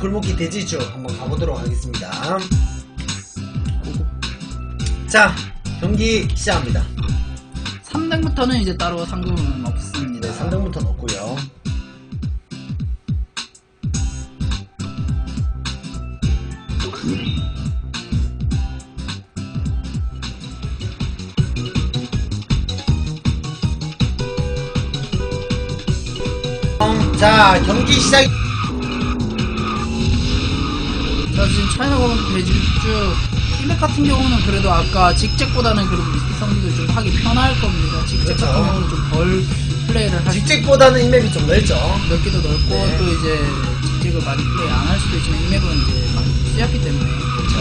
굴목기 대지주 한번 가보도록 하겠습니다. 자, 경기 시작합니다. 3등부터는 이제 따로 상금은 없습니다. 네, 3등부터 넣고요. 자, 경기 시작. 자, 지금 차이나 공은 대질주 이맥 같은 경우는 그래도 아까 직책보다는 그래도 미스틱 성기도 좀 하기 편할 겁니다. 직책 그렇죠. 같은 경우는 좀 덜 플레이를 하시 직책보다는 인맵이 좀 넓죠. 넓기도 넓고 네. 또 이제 직책을 많이 플레이 안 할 수도 있지만 이맥은 이제 많이 쓰였기 때문에 그렇죠.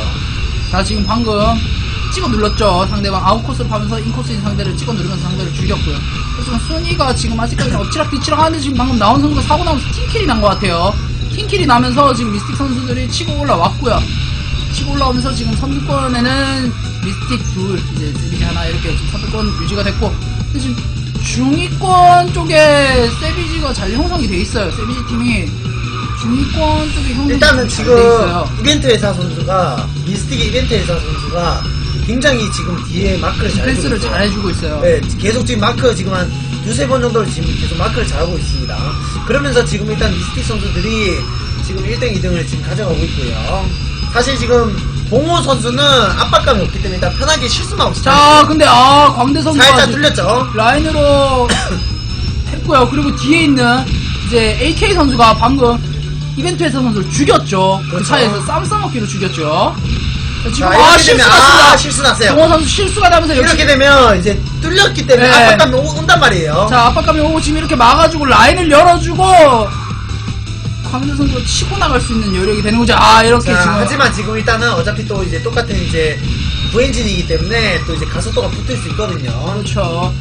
자 지금 방금 찍어 눌렀죠 상대방 아웃코스를 하면서 인코스인 상대를 찍어 누르면서 상대를 죽였고요 그래서 순위가 지금 아직까지 엎치락 뒤치락 하는데 지금 방금 나온 선수가 사고 나면서 팀킬이 난 것 같아요 팀킬이 나면서 지금 미스틱 선수들이 치고 올라왔고요. 치고 올라오면서 지금 선두권에는 미스틱 둘 이제 세비지 하나 이렇게 지금 선두권 유지가 됐고 근데 지금 중위권 쪽에 세비지가 잘 형성이 돼 있어요. 세비지 팀이 중위권 쪽에 형성이 일단은 잘 지금 돼 있어요. 이벤트 회사 선수가 미스틱의 이벤트 회사 선수가 굉장히 지금 뒤에 마크를 잘 디펜스를 해주고 잘 해주고 있어요. 네, 계속 지금 마크 지금 한 두세 번 정도를 지금 계속 마크를 잘하고 있습니다. 그러면서 지금 일단 미스틱 선수들이 지금 1등, 2등을 지금 가져가고 있고요. 사실 지금 봉호 선수는 압박감이 없기 때문에 일단 편하게 실수만 없이 자, 근데 아 광대 선수가 살짝 뚫렸죠. 라인으로 했고요. 그리고 뒤에 있는 이제 AK 선수가 방금 이벤트에서 선수를 죽였죠. 그 그렇죠. 차에서 쌈 싸먹기로 죽였죠. 자, 지금 자, 아 이렇게 실수 났습니다. 아, 실수 났어요. 동원 선수 실수가 나면서 역시 이렇게 되면 이제 뚫렸기 때문에 네. 압박감이 오- 온단 말이에요. 자 압박감이 오고 지금 이렇게 막아주고 라인을 열어주고 광대 선수가 치고 나갈 수 있는 여력이 되는 거죠. 아 이렇게 자, 지금 하지만 지금 일단은 어차피 또 이제 똑같은 이제 부엔진이기 때문에 또 이제 가속도가 붙을 수 있거든요. 그렇죠.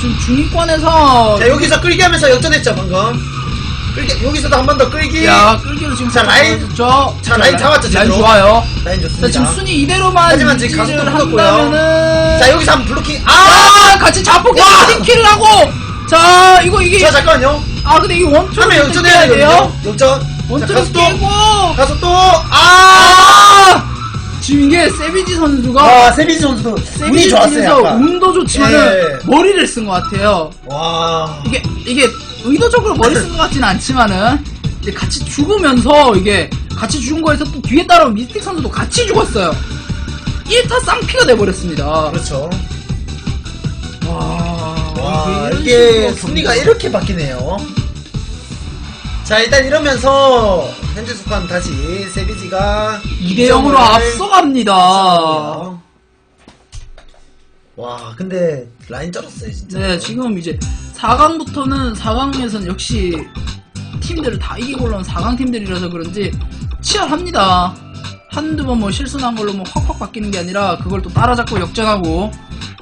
지금, 중위권에서 자, 여기서 끌기 하면서 역전했죠, 방금. 끌기, 여기서도 한 번 더 끌기. 야 끌기로 지금 자, 라인- 죠 자, 라인 잡았죠, 라인 제대로. 좋아요 라인 자 좋습니다. 지금 순위 이대로만 하지만 지금 유지를 가속도 붙었고요. 한다면은 자, 여기서 한 번 블로킹. 아! 아 같이 자폭 팀킬을 하고 자 이거 이게 자, 잠깐만요. 아 근데 이게 하면 깨야 역전해야 돼요 되거든요. 역전. 자, 가속도. 깨고 가속도. 아! 아 지금 이게 세비지 선수가 아, 세비지 선수도 운이 세비지 좋았어요. 운도 좋지만은 예. 머리를 쓴 것 같아요 와. 이게 이게 의도적으로 머리 쓴 것 같지는 않지만은 이제 같이 죽으면서 이게 같이 죽은 거에서 또 뒤에 따라온 미스틱 선수도 같이 죽었어요. 1타 쌍피가 돼버렸습니다. 그렇죠. 와, 와, 이게 식으로 순위가 경기가- 이렇게 바뀌네요. 자, 일단 이러면서 현재 스코어는 다시 세비지가 2대 0으로 앞서갑니다. 와, 근데 라인 쩔었어요, 진짜. 네, 지금 이제 4강부터는 4강에서는 역시 팀들을 다 이기고 올라온 4강 팀들이라서 그런지 치열합니다. 한두 번 뭐 실수 난 걸로 뭐 확확 바뀌는 게 아니라 그걸 또 따라잡고 역전하고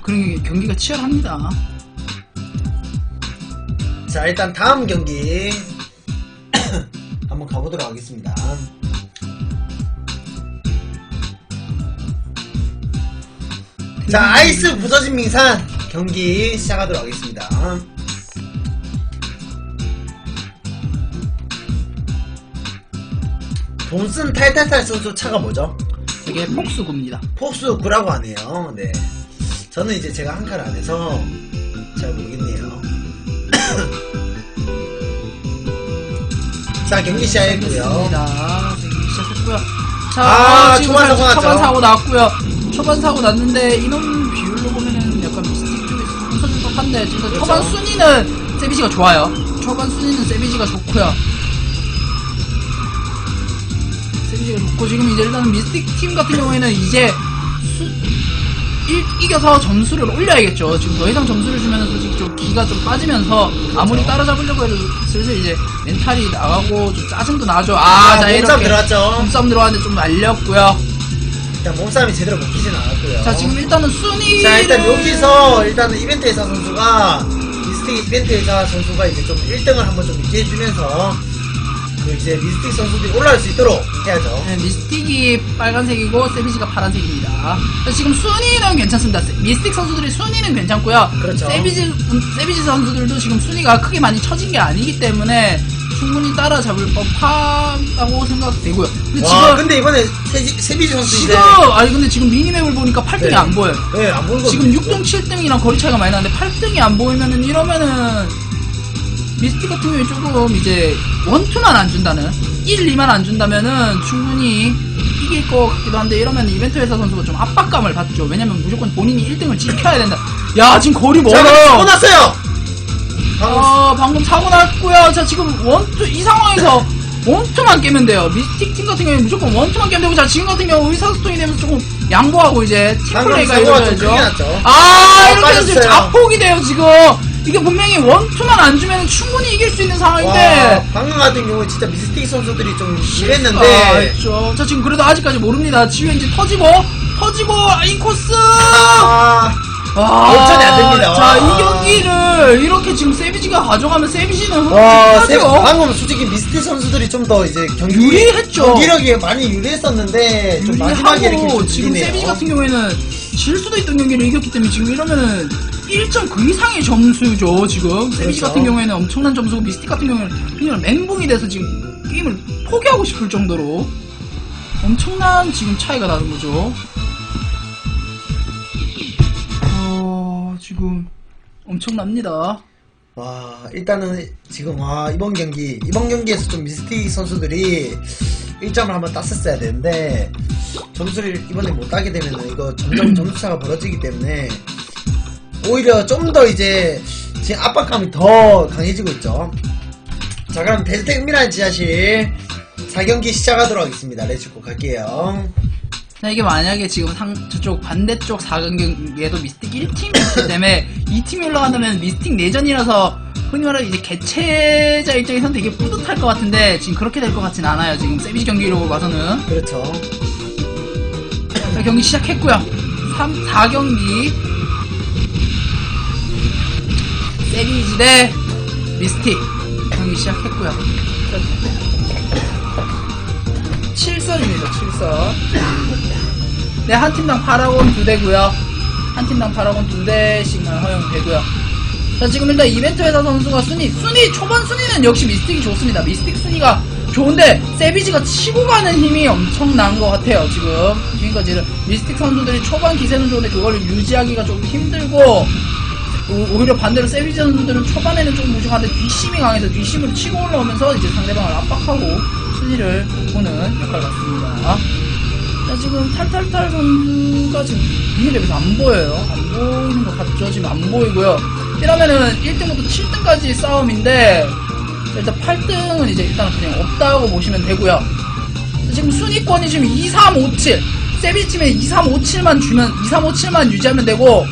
그런 게 경기가 치열합니다. 자, 일단 다음 경기 가보도록 하겠습니다. 자, 아이스 부서진 밍산 경기 시작하도록 하겠습니다. 돈쓴 탈탈탈 선수 차가 뭐죠? 이게 폭수구입니다. 폭수 9라고 하네요. 네. 저는 이제 제가 한 칼을 안 해서 잘 모르겠네요. 자, 경기 시작했고요. 경기 시작했고요. 자, 아, 어, 지금 초반 사고 났죠. 초반 사고 났고요. 초반 사고 났는데 인원 비율로 보면은 약간 미스틱 웃어줄 법한데 지금 그렇죠. 초반 순위는 세비지가 좋아요. 초반 순위는 세비지가 좋고요. 세비지가 좋고 지금 이제 일단은 미스틱 팀 같은 경우에는 이제 수, 일, 이겨서 점수를 올려야겠죠. 지금 더 이상 점수를 주면 솔직히 좀 기가 좀 빠지면서 아무리 따라잡으려고 해도 슬슬 이제 멘탈이 나가고 좀 짜증도 나죠. 아, 아, 자 몸싸움 이렇게 들어갔죠. 몸싸움 들어왔는데 좀 말렸고요. 일단 몸싸움이 제대로 먹히진 않았고요. 자 지금 일단은 순위 자, 일단 여기서 일단은 이벤트 회사 선수가 미스틱 이벤트 회사 선수가 이제 좀 1등을 한번 좀 유지해주면서 그 이제 미스틱 선수들이 올라올 수 있도록 해야죠. 네, 미스틱이 빨간색이고 세비지가 파란색입니다. 그래서 지금 순위는 괜찮습니다. 세- 미스틱 선수들이 순위는 괜찮고요. 그렇죠. 세비지 음, 세비지 선수들도 지금 순위가 크게 많이 처진 게 아니기 때문에 충분히 따라잡을 법하다고 생각되고요. 근데 와, 지금 근데 이번에 세지, 세비지 선수 지금 아니 근데 지금 미니맵을 보니까 8등이 네. 안 보여요. 네, 안 보는 거 지금 6등, 7등이랑 거리 차이가 많이 나는데 8등이 안 보이면은 이러면은 미스틱 같은 경우에 조금 이제 원투만 안 준다는 1, 2만 안 준다면은 충분히 이길 것 같기도 한데 이러면 이벤트 회사 선수가 좀 압박감을 받죠. 왜냐면 무조건 본인이 1등을 지켜야 된다. 야 지금 거리 자, 멀어요. 사고 났어요! 아 방금 사고 났고요. 자 지금 원투 이 상황에서 원투만 깨면 돼요. 미스틱 팀 같은 경우에 무조건 원투만 깨면 되고 자 지금 같은 경우 의사소통이 되면서 조금 양보하고 이제 팀플레이가 났죠. 아 이렇게 해서 지금 빠졌어요. 자폭이 돼요 지금. 이게 분명히 원투만 안 주면 충분히 이길 수 있는 와, 상황인데. 방금 같은 경우에 진짜 미스틱 선수들이 좀 아, 이랬는데 그렇죠. 자 지금 그래도 아직까지 모릅니다. 지금 이제 터지고 터지고 인코스. 아, 아, 역전이 안 됩니다. 자, 이 와. 경기를 이렇게 지금 세비지가 가져가면 세비지는 와, 세, 흥하죠. 방금 솔직히 미스틱 선수들이 좀 더 이제 경기 유리했죠. 경기력이 많이 유리했었는데 좀 마지막에 이렇게 유리하고 좀 지금 밀리네요. 세비지 같은 경우에는 질 수도 있던 경기를 이겼기 때문에 지금 이러면은 1점 그 이상의 점수죠 지금. 세비지 그렇죠. 같은 경우에는 엄청난 점수고 미스틱 같은 경우에는 그냥 멘붕이 돼서 지금 게임을 포기하고 싶을 정도로 엄청난 지금 차이가 나는 거죠. 어 지금 엄청납니다. 와 일단은 지금 와 이번 경기 이번 경기에서 좀 미스틱 선수들이 1점을 한번 땄었어야 되는데 점수를 이번에 못 따게 되면 이거 점점 점수차가 벌어지기 때문에 오히려 좀 더 이제 지금 압박감이 더 강해지고 있죠 자 그럼 데스텍 미란 지하실 4경기 시작하도록 하겠습니다 렛츠고 갈게요 자, 이게 만약에 지금 상, 저쪽 반대쪽 4강경기에도 미스틱 1팀이기 때문에 2팀이 올라간다면 미스틱 내전이라서 흔히 말하는 이제 개최자 입장에서는 되게 뿌듯할 것 같은데 지금 그렇게 될 것 같진 않아요. 지금 세비지 경기로 봐서는. 그렇죠 자, 경기 시작했고요. 3, 4경기. 세비지 대 미스틱 경기 시작했고요. 자, 7선입니다. 7선. 네, 한 팀당 파라곤 두 대고요. 한 팀당 파라곤 두 대씩만 허용되고요. 자, 지금 일단 이벤트 회사 선수가 순위, 순위, 초반 순위는 역시 미스틱이 좋습니다. 미스틱 순위가 좋은데, 세비지가 치고 가는 힘이 엄청난 것 같아요, 지금. 지금까지는. 미스틱 선수들이 초반 기세는 좋은데, 그걸 유지하기가 좀 힘들고, 오- 오히려 반대로 세비지 선수들은 초반에는 좀 부족한데, 뒷심이 강해서 뒷심으로 치고 올라오면서 이제 상대방을 압박하고, 순위를 보는 역할 같습니다. 자, 지금 탈탈탈 선수가 지금 미니맵에서 안 보여요. 안 보이는 것 같죠? 지금 안 보이고요. 이러면은 1등부터 7등까지 싸움인데, 자, 일단 8등은 이제 일단 그냥 없다고 보시면 되고요. 자, 지금 순위권이 지금 2, 3, 5, 7. 세비팀에 2, 3, 5, 7만 주면, 2, 3, 5, 7만 유지하면 되고,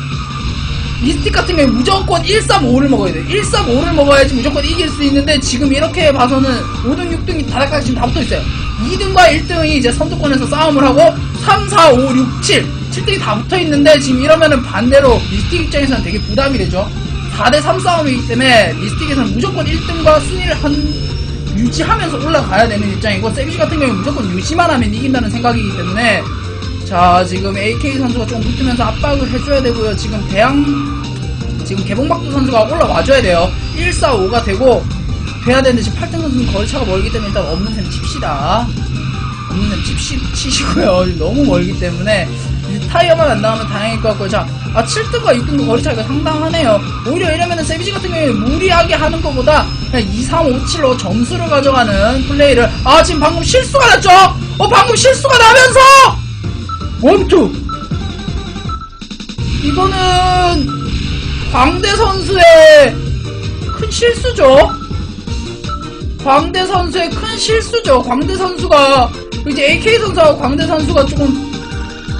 미스틱 같은 경우에 무조건 1, 3, 5를 먹어야 돼. 1, 3, 5를 먹어야지 무조건 이길 수 있는데 지금 이렇게 봐서는 5등, 6등이 다닥다닥 지금 다 붙어 있어요. 2등과 1등이 이제 선두권에서 싸움을 하고 3, 4, 5, 6, 7. 7등이 다 붙어 있는데 지금 이러면은 반대로 미스틱 입장에서는 되게 부담이 되죠. 4대 3 싸움이기 때문에 미스틱에서는 무조건 1등과 순위를 한 유지하면서 올라가야 되는 입장이고 세비시 같은 경우에 무조건 유지만 하면 이긴다는 생각이기 때문에 자 지금 AK 선수가 좀 붙으면서 압박을 해줘야 되고요. 지금 대항 지금 개봉박두 선수가 올라와줘야 돼요. 1, 4, 5가 되고 돼야 되는데 지금 8등 선수는 거리차가 멀기 때문에 일단 없는 셈 칩시다. 없는 셈 칩시, 치시고요. 너무 멀기 때문에 타이어만 안 나오면 다행일 것 같고요. 자 아, 7등과 6등도 거리 차이가 상당하네요. 오히려 이러면은 세비지 같은 경우에 무리하게 하는 것보다 그냥 2, 3, 5, 7로 점수를 가져가는 플레이를. 아 지금 방금 실수가 났죠? 어 방금 실수가 나면서 원투 이거는 광대 선수의 큰 실수죠. 광대 선수의 큰 실수죠. 광대 선수가 이제 AK 선수하고 광대 선수가 조금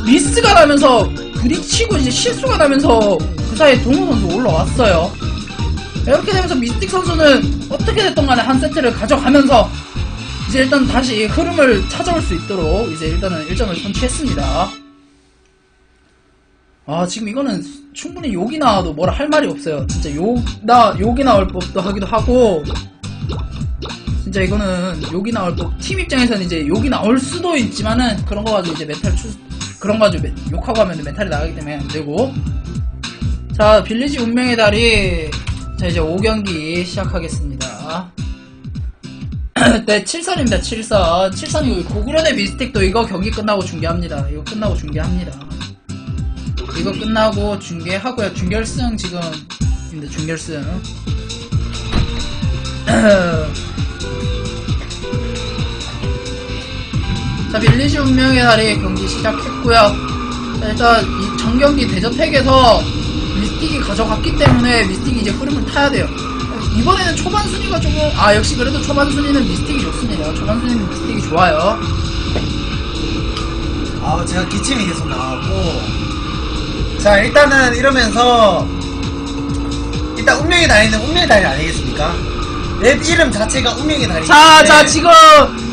미스가 나면서 부딪히고 이제 실수가 나면서 그 사이에 동호 선수 올라왔어요. 이렇게 되면서 미스틱 선수는 어떻게 됐던 간에 한 세트를 가져가면서 이제 일단 다시 흐름을 찾아올 수 있도록 이제 일단은 일정을 선취했습니다. 아 지금 이거는 충분히 욕이 나와도 뭐라 할 말이 없어요. 진짜 욕나 욕이 나올 법도 하기도 하고 진짜 이거는 욕이 나올 거, 팀 입장에서는 이제 욕이 나올 수도 있지만은 그런 거 가지고 이제 메탈 추, 그런 거 가지고 메- 욕하고 하면 메탈이 나가기 때문에 안 되고. 자, 빌리지 운명의 달이, 자, 이제 5경기 시작하겠습니다. 네, 7선입니다, 7선. 7선이고, 고구려대 미스틱도 이거 경기 끝나고 중계합니다. 이거 끝나고 중계합니다. 이거 끝나고 중계하고요. 준결승 지금, 입니다, 준결승. 자, 빌리지 운명의 달이 경기 시작했고요. 자, 일단 이 정경기 대저택에서 미스틱이 가져갔기 때문에 미스틱이 이제 흐름을 타야 돼요. 이번에는 초반 순위가 조금 아 역시 그래도 초반 순위는 미스틱이 좋습니다. 초반 순위는 미스틱이 좋아요. 아, 제가 기침이 계속 나왔고. 자, 일단은 이러면서, 일단 운명의 달인은 운명의 달인 아니겠습니까? 랩 이름 자체가 운명의 달이. 자, 자 지금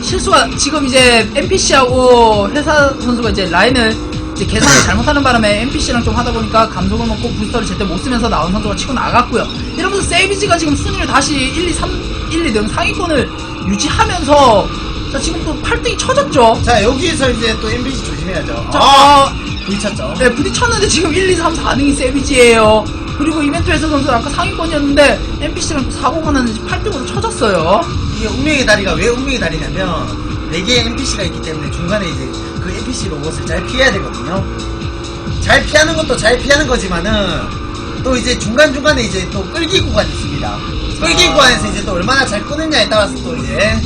실수가 지금 이제 NPC하고 회사 선수가 이제 라인을 이제 계산을 잘못하는 바람에 NPC랑 좀 하다 보니까 감속을 먹고 부스터를 제때 못 쓰면서 나온 선수가 치고 나갔고요. 이러면서 세이비지가 지금 순위를 다시 1, 2, 3, 1, 2 등 상위권을 유지하면서 자 지금 또 8등이 쳐졌죠. 자, 여기서 이제 또 NPC 조심해야죠. 자, 아, 부딪혔죠. 네, 부딪혔는데 지금 1, 2, 3, 4등이 세비지예요. 그리고 이벤트에서 선수 아까 상위권이었는데 NPC랑 또 사고가 나는지 8등으로 쳐졌어요. 이게 운명의 다리가 왜 운명의 다리냐면, 4개의 NPC가 있기 때문에 중간에 이제 그 NPC 로봇을 잘 피해야 되거든요. 잘 피하는 것도 잘 피하는 거지만은, 또 이제 중간중간에 이제 또 끌기 구간이 있습니다. 끌기 아. 구간에서 이제 또 얼마나 잘 끄느냐에 따라서 또 이제,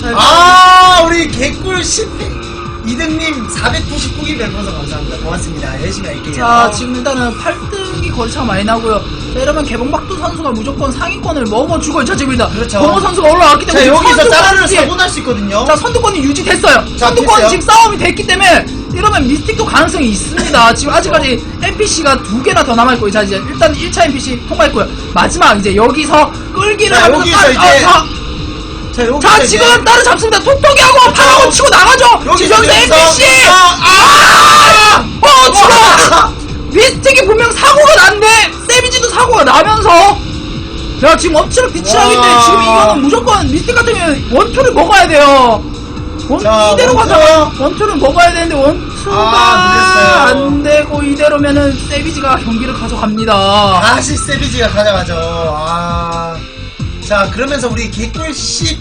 자, 아, 우리 개꿀 10회. 이등님 499기 별풍선 감사합니다. 고맙습니다. 열심히 할게요. 자, 지금 일단은 8등이 거리차가 많이 나고요. 자, 이러면 개봉박두 선수가 무조건 상위권을 먹어주고 자, 지금 일단 그렇죠. 공호 선수가 올라왔기 때문에 자, 여기서 선두권이 짜라를 사고 날 수 있거든요. 자, 선두권이 유지됐어요. 자, 선두권 됐어요. 지금 싸움이 됐기 때문에 이러면 미스틱도 가능성이 있습니다. 지금 아직까지 NPC가 두 개나 더 남아있고, 자, 이제 일단 1차 NPC 통과했고요. 마지막 이제 여기서 끌기를 자, 하면서 여기서 따- 이제 아, 자, 자, 여기서 자, 이제 지금 따로 잡습니다. 톡톡이하고 파라고 치고 나가죠. 여기서 지금 여기서 NPC! 아! 어, 지금! 미스틱이 분명 사고가 났는데, 세비지도 사고가 나면서, 자, 지금 엎치락 뒤치락인데, 와. 지금 이거는 무조건 미스틱 같은 경우는 원투를 먹어야 돼요. 원, 자, 이대로. 가다가 원투를 먹어야 되는데, 원투가 아. 안 되고, 이대로면은 세비지가 경기를 가져갑니다. 다시 세비지가 가져가죠. 아. 자, 그러면서 우리 개꿀 10,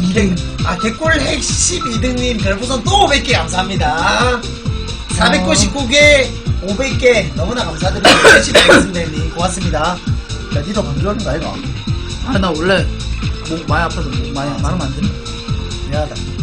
2등, 아, 개꿀 핵 12등님 별풍선 또 500개 감사합니다. 499개, 500개, 너무나 감사드립니다. 열심히 하겠습니다, 형님. 고맙습니다. 야, 니도 감기걸린 거 아이가? 아, 나 원래 목 많이 아파서 목 많이 말하면 안 된다. 미안하다.